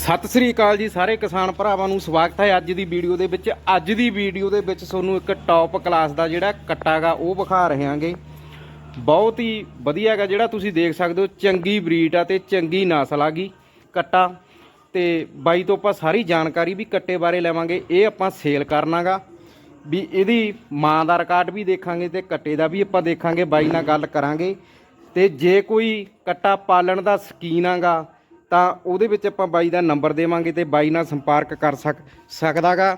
ਸਤਿ ਸ੍ਰੀ ਅਕਾਲ ਜੀ ਸਾਰੇ ਕਿਸਾਨ ਭਰਾਵਾਂ ਨੂੰ ਸਵਾਗਤ ਹੈ ਅੱਜ ਦੀ ਵੀਡੀਓ ਦੇ ਵਿੱਚ। ਅੱਜ ਦੀ ਵੀਡੀਓ ਦੇ ਵਿੱਚ ਤੁਹਾਨੂੰ ਇੱਕ ਟੌਪ ਕਲਾਸ ਦਾ ਜਿਹੜਾ ਕੱਟਾਗਾ ਉਹ ਵਿਖਾ ਰਹੇ ਹਾਂਗੇ ਬਹੁਤ ਹੀ ਵਧੀਆ ਹੈਗਾ ਜਿਹੜਾ ਤੁਸੀਂ ਦੇਖ ਸਕਦੇ ਹੋ, ਚੰਗੀ ਬਰੀਡ ਆ ਤੇ ਚੰਗੀ ਨਸਲ ਆਗੀ ਕੱਟਾ। ਤੇ ਬਾਈ ਤੋਂ ਆਪਾਂ ਸਾਰੀ ਜਾਣਕਾਰੀ ਵੀ ਕੱਟੇ ਬਾਰੇ ਲਵਾਂਗੇ। ਇਹ ਆਪਾਂ ਸੇਲ ਕਰਨਾਗਾ ਵੀ ਇਹਦੀ ਮਾਂ ਦਾ ਰਿਕਾਰਡ ਵੀ ਦੇਖਾਂਗੇ ਤੇ ਕੱਟੇ ਦਾ ਵੀ ਆਪਾਂ ਦੇਖਾਂਗੇ। ਬਾਈ ਨਾਲ ਗੱਲ ਕਰਾਂਗੇ। ਤੇ ਜੇ ਕੋਈ ਕੱਟਾ ਪਾਲਣ ਦਾ ਸ਼ਕੀਨ ਆਗਾ ਤਾਂ ਉਹਦੇ ਵਿੱਚ ਆਪਾਂ ਬਾਈ ਦਾ ਨੰਬਰ ਦੇਵਾਂਗੇ ਤੇ ਬਾਈ ਨਾਲ ਸੰਪਰਕ ਕਰ ਸਕ ਸਕਦਾਗਾ।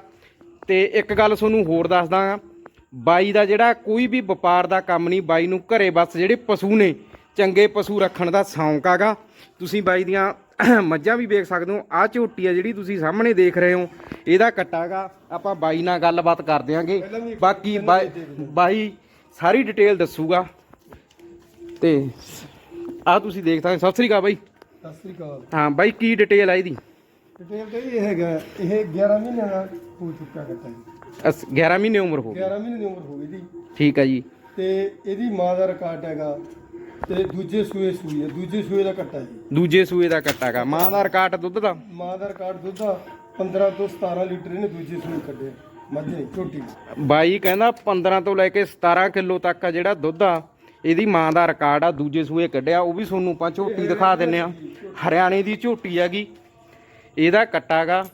ਤੇ ਇੱਕ ਗੱਲ ਤੁਹਾਨੂੰ ਹੋਰ ਦੱਸਦਾ ਬਾਈ ਦਾ ਜਿਹੜਾ ਕੋਈ ਵੀ ਵਪਾਰ ਦਾ ਕੰਮ ਨਹੀਂ ਬਾਈ ਨੂੰ ਘਰੇ ਬਸ ਜਿਹੜੇ ਪਸ਼ੂ ਨੇ ਚੰਗੇ ਪਸ਼ੂ ਰੱਖਣ ਦਾ ਸ਼ੌਂਕ ਆਗਾ। ਤੁਸੀਂ ਬਾਈ ਦੀਆਂ ਮੱਝਾਂ ਵੀ ਵੇਖ ਸਕਦੇ ਹੋ ਆਹ ਝੋਟੀ ਆ ਜਿਹੜੀ ਤੁਸੀਂ ਸਾਹਮਣੇ ਦੇਖ ਰਹੇ ਹੋ ਇਹਦਾ ਕੱਟਾਗਾ। ਆਪਾਂ ਬਾਈ ਨਾਲ ਗੱਲਬਾਤ ਕਰ ਦਿਆਂਗੇ। ਬਾਕੀ ਬਾਈ ਬਾਈ ਸਾਰੀ ਡਿਟੇਲ ਦੱਸੂਗਾ। ਤੇ ਆ ਤੁਸੀਂ ਦੇਖ ਸਕਦੇ। ਸਤਿ ਸ੍ਰੀ ਅਕਾਲ ਬਾਈ। ਸਤਿ ਸ੍ਰੀ ਅਕਾਲ। ਹਾਂ ਬਾਈ ਕੀ ਡਿਟੇਲ ਆ ਇਹਦੀ? ਡਿਟੇਲ ਤੇ ਇਹ ਹੈਗਾ ਇਹ 11 ਮਹੀਨਿਆਂ ਦਾ ਹੋ ਚੁੱਕਾ ਕੱਟਾ ਜੀ। ਅਸ- 11 ਮਹੀਨੇ ਉਮਰ ਹੋ ਗਈ। 11 ਮਹੀਨੇ ਦੀ ਉਮਰ ਹੋ ਗਈ ਦੀ ਠੀਕ ਹੈ ਜੀ। ਤੇ ਇਹਦੀ ਮਾਂ ਦਾ ਰਿਕਾਰਡ ਹੈਗਾ ਤੇ ਦੂਜੇ ਸੂਏ ਸੂਈ ਹੈ ਦੂਜੇ ਸੂਏ ਦਾ ਕੱਟਾ ਜੀ। ਦੂਜੇ ਸੂਏ ਦਾ ਕੱਟਾਗਾ ਮਾਂ ਦਾ ਰਿਕਾਰਡ ਦੁੱਧ ਦਾ? ਮਾਂ ਦਾ ਰਿਕਾਰਡ ਦੁੱਧ ਦਾ 15 ਤੋਂ 17 ਲੀਟਰ ਇਹਨੇ ਦੂਜੇ ਸੂਏ ਕੱਢਿਆ ਮੱਝ ਨੇ ਝੋਟੀ। ਬਾਈ ਕਹਿੰਦਾ 15 ਤੋਂ ਲੈ ਕੇ 17 ਕਿਲੋ ਤੱਕ ਆ ਜਿਹੜਾ ਦੁੱਧ ਆ। ਇਹਦੀ ਮਾਂ ਦਾ ਰਿਕਾਰਡ ਆ, ਦੂਜੇ ਸੂਏ ਕੱਢਿਆ, ਉਹ ਵੀ ਤੁਹਾਨੂੰ ਆਪਾਂ ਝੋਟੀ ਦਿਖਾ ਦਿੰਨੇ ਆ ਹਰਿਆਣੇ ਦੀ ਝੋਟੀ ਹੈਗੀ। ਇਹਦਾ ਕੱਟਾਗਾ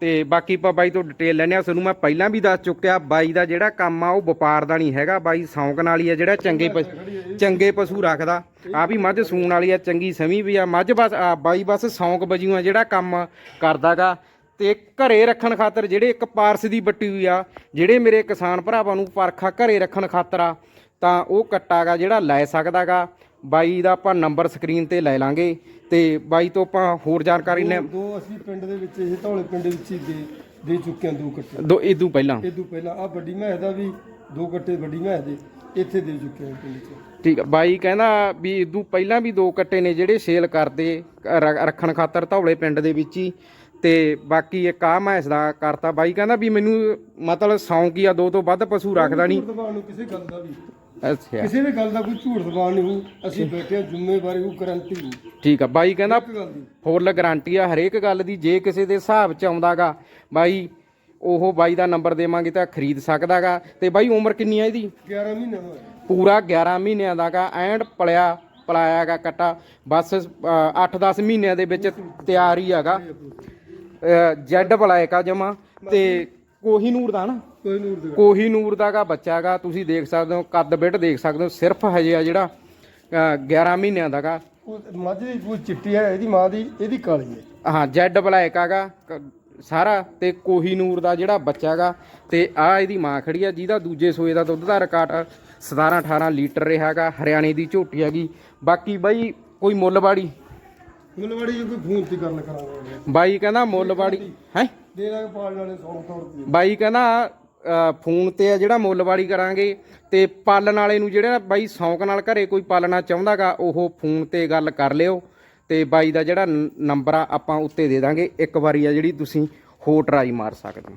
ਤੇ ਬਾਕੀ ਆਪਾਂ ਬਾਈ ਤੋਂ ਡਿਟੇਲ ਲੈਣੇ ਆ ਤੁਹਾਨੂੰ ਮੈਂ ਪਹਿਲਾਂ ਵੀ ਦੱਸ ਚੁੱਕਿਆ, ਬਾਈ ਦਾ ਜਿਹੜਾ ਕੰਮ ਆ, ਉਹ ਵਪਾਰ ਦਾ ਨਹੀਂ ਹੈਗਾ। ਬਾਈ ਸ਼ੌਂਕ ਨਾਲ ਹੀ ਆ ਜਿਹੜਾ ਚੰਗੇ ਪਸ਼- ਚੰਗੇ ਪਸ਼ੂ ਰੱਖਦਾ। ਆ ਵੀ ਮੱਝ ਸੂਣ ਵਾਲੀ ਆ, ਚੰਗੀ ਸਮੀ ਵੀ ਆ। ਮੱਝ ਬਸ, ਆ ਬਾਈ ਬਸ ਸ਼ੌਂਕ ਵਜੀਓ ਆ ਜਿਹੜਾ ਕੰਮ ਕਰਦਾਗਾ ਤੇ ਘਰੇ ਰੱਖਣ ਖਾਤਰ ਜਿਹੜੇ ਇੱਕ ਪਾਰਸ ਦੀ ਬੱਟੀ ਹੋਈ ਆ, ਜਿਹੜੇ ਮੇਰੇ ਕਿਸਾਨ ਭਰਾਵਾਂ ਨੂੰ ਪਰਖਾ ਘਰੇ ਰੱਖਣ ਖਾਤਰ ਆ ਤਾਂ ਉਹ ਕੱਟਾਗਾ ਜਿਹੜਾ ਲੈ ਸਕਦਾਗਾ। ਬਾਈ ਦਾ ਆਪਾਂ ਨੰਬਰ ਸਕਰੀਨ ਤੇ ਲੈ ਲਾਂਗੇ ਤੇ ਬਾਈ ਤੋਂ ਆਪਾਂ ਹੋਰ ਜਾਣਕਾਰੀ ਨੇ ਦੋ- ਅਸੀਂ ਪਿੰਡ ਦੇ ਵਿੱਚ ਇਹ ਧੌਲੇ ਪਿੰਡ ਵਿੱਚ ਹੀ ਦੇ ਦੇ ਚੁੱਕੇ ਹਾਂ ਦੋ ਕੱਟੇ। ਦੋ ਇਦੋਂ ਪਹਿਲਾਂ। ਤੋਂ ਪਹਿਲਾਂ। ਆ ਵੱਡੀ ਮੈਸ ਦਾ ਵੀ ਦੋ ਕੱਟੇ ਵੱਡੀ ਮੈਸ ਦੇ ਇੱਥੇ ਦੇ ਚੁੱਕੇ ਹਾਂ ਪਿੰਡ 'ਚ। ਠੀਕ ਆ ਬਾਈ ਕਹਿੰਦਾ ਵੀ ਇਦੋਂ ਪਹਿਲਾਂ ਵੀ ਦੋ ਕੱਟੇ ਨੇ ਜਿਹੜੇ ਸੇਲ ਕਰਦੇ ਰ- ਰੱਖਣ ਖਾਤਰ ਧੌਲੇ ਪਿੰਡ ਦੇ ਵਿੱਚ ਹੀ। ਤੇ ਬਾਕੀ ਇੱਕ ਆ ਮੈਂ ਦਾ ਕਰਤਾ। ਬਾਈ ਕਹਿੰਦਾ ਵੀ ਮੈਨੂੰ ਮਤਲਬ ਸ਼ੌਂਕ ਹੀ ਆ ਦੋ ਤੋਂ ਵੱਧ ਪਸ਼ੂ ਰੱਖਦਾ ਨਹੀਂ ਨੂੰ ਕਿਸੇ ਗੱਲ ਦਾ ਵੀ। ਅੱਛਾ। ਕਿਸੇ ਵੀ ਗੱਲ ਦਾ ਕੋਈ ਝੂਠ ਦਬਾਉਣ ਨਹੀਂ ਹੋਊ। ਅਸੀਂ ਬੈਠੇ ਹਾਂ ਜ਼ਿੰਮੇਵਾਰੀ ਉਹ ਗਰੰਟੀ ਨਹੀਂ ਠੀਕ ਆ ਬਾਈ ਕਹਿੰਦਾ ਗੱਲ ਦੀ। ਫੁੱਲ ਗਾਰੰਟੀ ਆ ਹਰੇਕ ਗੱਲ ਦੀ ਜੇ ਕਿਸੇ ਦੇ ਹਿਸਾਬ ਚ ਆਉਂਦਾਗਾ ਬਾਈ ਉਹ ਬਾਈ ਦਾ ਨੰਬਰ ਦੇਵਾਂਗੇ ਤਾਂ ਖਰੀਦ ਸਕਦਾਗਾ। ਤੇ ਬਾਈ ਉਮਰ ਕਿੰਨੀ ਆ ਇਹਦੀ? 11 ਮਹੀਨੇ ਦਾ। ਹੋਇਆ ਪੂਰਾ 11 ਮਹੀਨਿਆਂ ਦਾਗਾ ਐਂਡ ਪਲਿਆ ਪਲਾਇਆਗਾ ਕੱਟਾ। ਬਸ 8-10 ਮਹੀਨਿਆਂ ਦੇ ਵਿੱਚ ਤਿਆਰ ਹੀ ਹੈਗਾ ਜੈਡ ਬਲਾਇਕਾ ਜਮਾ। ਤੇ ਕੋਹੀਨੂਰ ਦਾ ਨਾ। ਕੋਈ ਨੂਰ ਦੇ ਕੋਹੀਨੂਰ ਦਾਗਾ ਬੱਚਾ ਹੈਗਾ ਤੁਸੀਂ ਦੇਖ ਸਕਦੇ ਹੋ ਕੱਦ ਬਿੱਟ ਦੇਖ ਸਕਦੇ ਹੋ ਸਿਰਫ ਹਜੇ ਆ ਜਿਹੜਾ ਅ, 11 ਮਹੀਨਿਆਂ ਦਾਗਾ ਉਹ ਮੱਝ ਦੀ ਕੋਈ ਚਿੱਟੀ ਹੈ ਇਹਦੀ ਮਾਂ ਦੀ ਇਹਦੀ ਕਾਲੀ ਹੈ। ਹਾਂ ਜੈਡ ਬਲੈਕ ਹੈਗਾ ਕ- ਸਾਰਾ ਤੇ ਕੋਹੀਨੂਰ ਦਾ ਜਿਹੜਾ ਬੱਚਾ ਹੈਗਾ ਤੇ ਆ ਇਹਦੀ ਮਾਂ ਖੜੀ ਆ ਜਿਹਦਾ ਦੂਜੇ ਸੋਏ ਦਾ ਦੁੱਧ ਦਾ ਰਿਕਾਰਡ 17 18 ਲੀਟਰ ਰਿਹਾ ਹੈਗਾ ਹਰਿਆਣੇ ਦੀ ਝੋਟੀ ਹੈਗੀ। ਬਾਕੀ ਬਾਈ ਕੋਈ ਮੁੱਲਵਾੜੀ ਮੁੱਲਵਾੜੀ ਜੀ ਕੋਈ ਫੋਨ ਤੇ ਗੱਲ ਕਰਾਂਗੇ। ਬਾਈ ਕਹਿੰਦਾ ਮੁੱਲਵਾੜੀ ਹੈ? ਦੇ ਦਾਂਗੇ ਪਾਲਣ ਵਾਲੇ 100 100 ਰੁਪਏ। ਬਾਈ ਕਹਿੰਦਾ ਅ, ਫੋਨ ਤੇ ਆ ਜਿਹੜਾ ਮੁੱਲਵਾੜੀ ਕਰਾਂਗੇ ਤੇ ਪਾਲਣ ਵਾਲੇ ਨੂੰ ਜਿਹੜਾ ਬਾਈ ਸ਼ੌਂਕ ਨਾਲ ਘਰੇ ਕੋਈ ਪਾਲਣਾ ਚਾਹੁੰਦਾਗਾ ਉਹ ਫੋਨ ਤੇ ਗੱਲ ਕਰ ਲਿਓ ਤੇ ਬਾਈ ਦਾ ਜਿਹੜਾ ਨ- ਨੰਬਰ ਆ ਆਪਾਂ ਉੱਤੇ ਦੇ ਦਾਂਗੇ। ਇੱਕ ਵਾਰੀ ਆ ਜਿਹੜੀ ਤੁਸੀਂ ਹੋਰ ਟਰਾਈ ਮਾਰ ਸਕਦੇ ਹੋ।